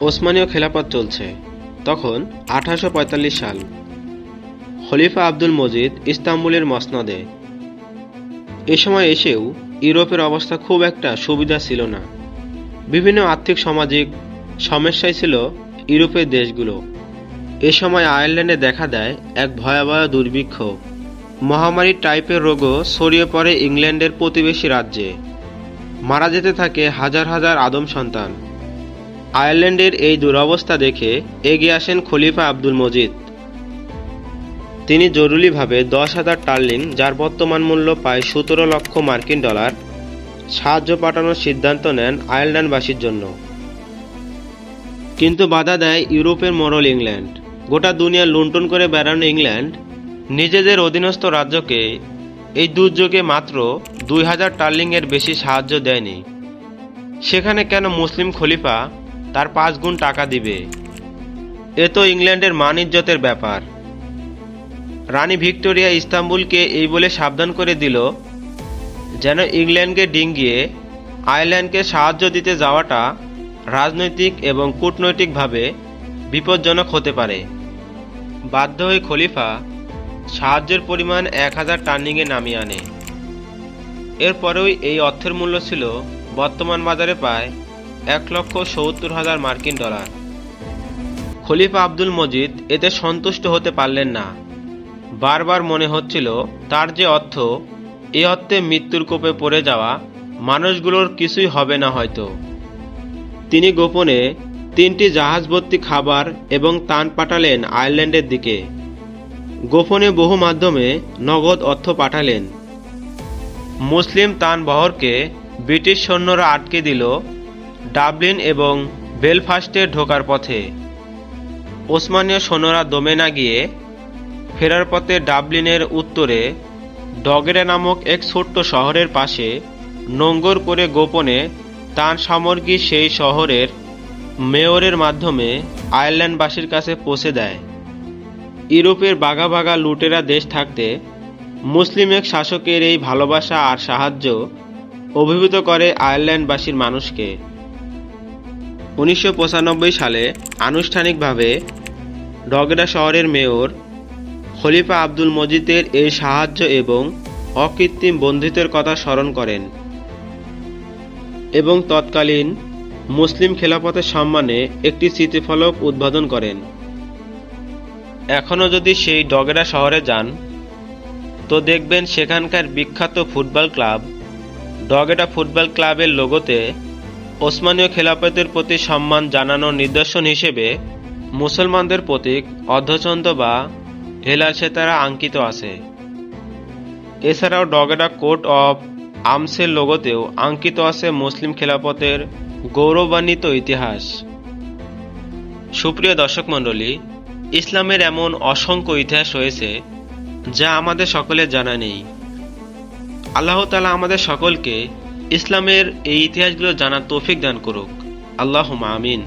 ওসমানীয় খেলাফত চলছে। তখন আঠারোশো পঁয়তাল্লিশ সাল খলিফা আব্দুল মজিদ ইস্তাম্বুলের মসনদে। এ সময় এসেও ইউরোপের অবস্থা খুব একটা সুবিধা ছিল না। বিভিন্ন আর্থিক, সামাজিক সমস্যায় ছিল ইউরোপের দেশগুলো। এ সময় আয়ারল্যান্ডে দেখা দেয় এক ভয়াবহ দুর্ভিক্ষ। মহামারী টাইপের রোগও ছড়িয়ে পড়ে ইংল্যান্ডের প্রতিবেশী রাজ্যে। মারা যেতে থাকে হাজার হাজার আদম সন্তান। আয়ারল্যান্ডের এই দুরবস্থা দেখে এগিয়ে আসেন খলিফা আব্দুল মজিদ। তিনি জরুরিভাবে দশ হাজার টার্লিং যার বর্তমান মূল্য প্রায় সতেরো লক্ষ মার্কিন ডলার, সাহায্য পাঠানোর সিদ্ধান্ত নেন আয়ারল্যান্ডবাসীর জন্য। কিন্তু বাধা দেয় ইউরোপের মোড়ল ইংল্যান্ড। গোটা দুনিয়া লুণ্ঠন করে বেড়ানো ইংল্যান্ড, নিজেদের অধীনস্থ রাজ্যকে, এই দুর্যোগে মাত্র দুই হাজার টার্লিংয়ের বেশি সাহায্য দেয়নি। সেখানে কেন মুসলিম খলিফা তার পাঁচ গুণ টাকা দিবে। এ তো ইংল্যান্ডের মান ইজ্জতের ব্যাপার। রানী ভিক্টোরিয়া ইস্তাম্বুলকে এই বলে সাবধান করে দিল যেন ইংল্যান্ডকে ডিঙ্গিয়ে আয়ারল্যান্ডকে সাহায্য দিতে যাওয়াটা রাজনৈতিক এবং কূটনৈতিকভাবে বিপজ্জনক হতে পারে। বাধ্য হয়ে খলিফা সাহায্যের পরিমাণ এক হাজার টার্নিংয়ে নামিয়ে আনে। এরপরেও এই অর্থের মূল্য ছিল বর্তমান বাজারে প্রায় এক লক্ষ সত্তর হাজার মার্কিন ডলার। খলিফা আব্দুল মজিদ এতে সন্তুষ্ট হতে পারলেন না। বারবার মনে হচ্ছিল, তার যে অর্থ, এ অর্থে মৃত্যুর কোপে পড়ে যাওয়া মানুষগুলোর কিছুই হবে না হয়তো। তিনি গোপনে তিনটি জাহাজ ভর্তি খাবার এবং তান পাঠালেন আয়ারল্যান্ডের দিকে। গোপনে বহু মাধ্যমে নগদ অর্থ পাঠালেন। মুসলিম তান বহরকে ব্রিটিশ সৈন্যরা আটকে দিল ডাবলিন এবং বেলফাস্টে ঢোকার পথে। ওসমানীয় সৈন্যরা দমে না গিয়ে ফেরার পথে ডাবলিনের উত্তরে ডগেরা নামক এক ছোট্ট শহরের পাশে নোঙ্গর করে গোপনে তার সামগ্রী সেই শহরের মেয়রের মাধ্যমে আয়ারল্যান্ডবাসীর কাছে পৌঁছে দেয়। ইউরোপের বাঘা বাঘা লুটেরা দেশ থাকতে মুসলিম এক শাসকের এই ভালোবাসা আর সাহায্য অভিভূত করে আয়ারল্যান্ডবাসীর মানুষকে। উনিশশো পঁচানব্বই সালে আনুষ্ঠানিকভাবে ডগেরা শহরের মেয়র খলিফা আব্দুল মজিদের এই সাহায্য এবং অকৃত্রিম বন্ধুত্বের কথা স্মরণ করেন এবং তৎকালীন মুসলিম খেলাফতের সম্মানে একটি স্মৃতিফলক উদ্বোধন করেন। এখনও যদি সেই ডগেরা শহরে যান, তো দেখবেন সেখানকার বিখ্যাত ফুটবল ক্লাব ডগেটা ফুটবল ক্লাবের লোগোতে ওসমানীয় খেলাফতের প্রতি সম্মান জানানোর নিদর্শন হিসেবে মুসলমানদের প্রতীক অর্ধচন্দ্র বা হেলাল সেতারা আঙ্কিত আছে। এছাড়াও ডগেটা কোর্ট অফ আর্মসের লোগোতেও আঙ্কিত আছে মুসলিম খেলাফতের গৌরবান্বিত ইতিহাস। সুপ্রিয় দর্শক মণ্ডলী, ইসলামের এমন অসংখ্য ইতিহাস রয়েছে যা আমাদের সকলের জানা নেই। আল্লাহ তালা আমাদের সকলকে ইসলামের এই ইতিহাসগুলো জানার তৌফিক দান করুক। আল্লাহ আমিন।